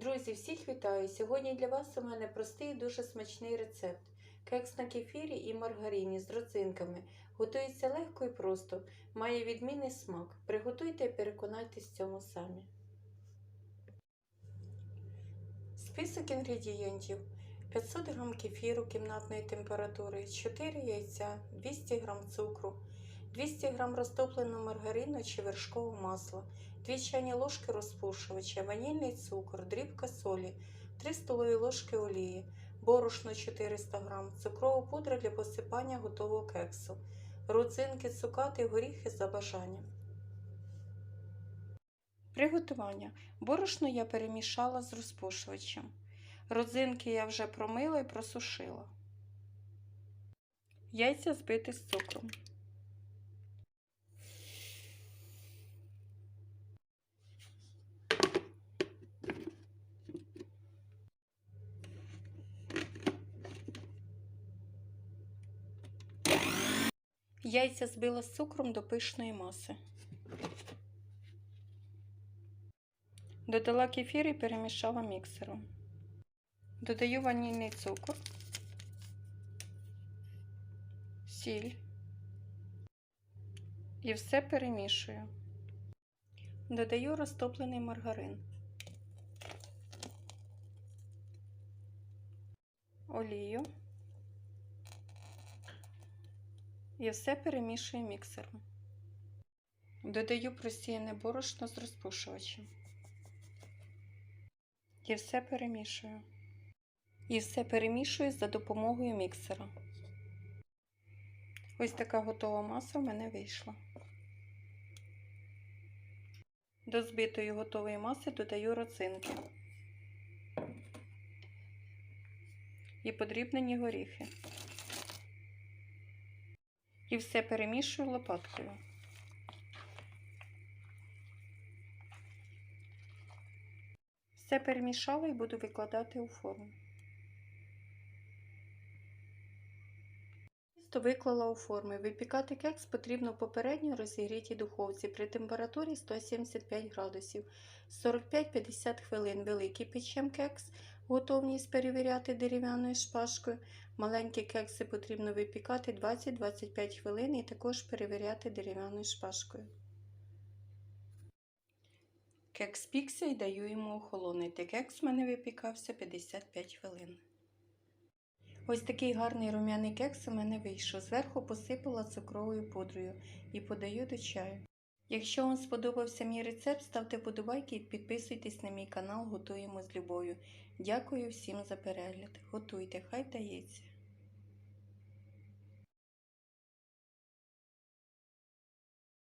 Друзі, всіх вітаю! Сьогодні для вас у мене простий і дуже смачний рецепт. Кекс на кефірі і маргарині з родзинками. Готується легко і просто, має відмінний смак. Приготуйте і переконайтесь в цьому самі. Список інгредієнтів: 500 г кефіру кімнатної температури, 4 яйця, 200 г цукру, 200 г розтопленого маргарину чи вершкового масла, 2 чайні ложки розпушувача, ванільний цукор, дрібка солі, 3 столові ложки олії, борошно 400 г, цукрова пудра для посипання готового кексу, родзинки, цукати, горіхи за бажанням. Приготування. Борошно я перемішала з розпушувачем. Родзинки я вже промила і просушила. Яйця збити з цукром. Яйця збила з цукром до пишної маси. Додала кефір і перемішала міксером. Додаю ванільний цукор, сіль і все перемішую. Додаю розтоплений маргарин, олію і все перемішую міксером. Додаю просіяне борошно з розпушувачем. І все перемішую. І все перемішую за допомогою міксера. Ось така готова маса в мене вийшла. До збитої готової маси додаю роцинки і подрібнені горіхи. І все перемішую лопаткою. Все перемішала і буду викладати у форму. Тісто виклала у форми. Випікати кекс потрібно в попередньо розігрітій духовці при температурі 175 градусів 45-50 хвилин. Великий печем кекс, готовність перевіряти дерев'яною шпажкою. Маленькі кекси потрібно випікати 20-25 хвилин і також перевіряти дерев'яною шпажкою. Кекс пікся і даю йому охолонити. Кекс в мене випікався 55 хвилин. Ось такий гарний рум'яний кекс у мене вийшов. Зверху посипала цукровою пудрою і подаю до чаю. Якщо вам сподобався мій рецепт, ставте подобайки і підписуйтесь на мій канал Готуємо з любов'ю. Дякую всім за перегляд. Готуйте, хай вдається!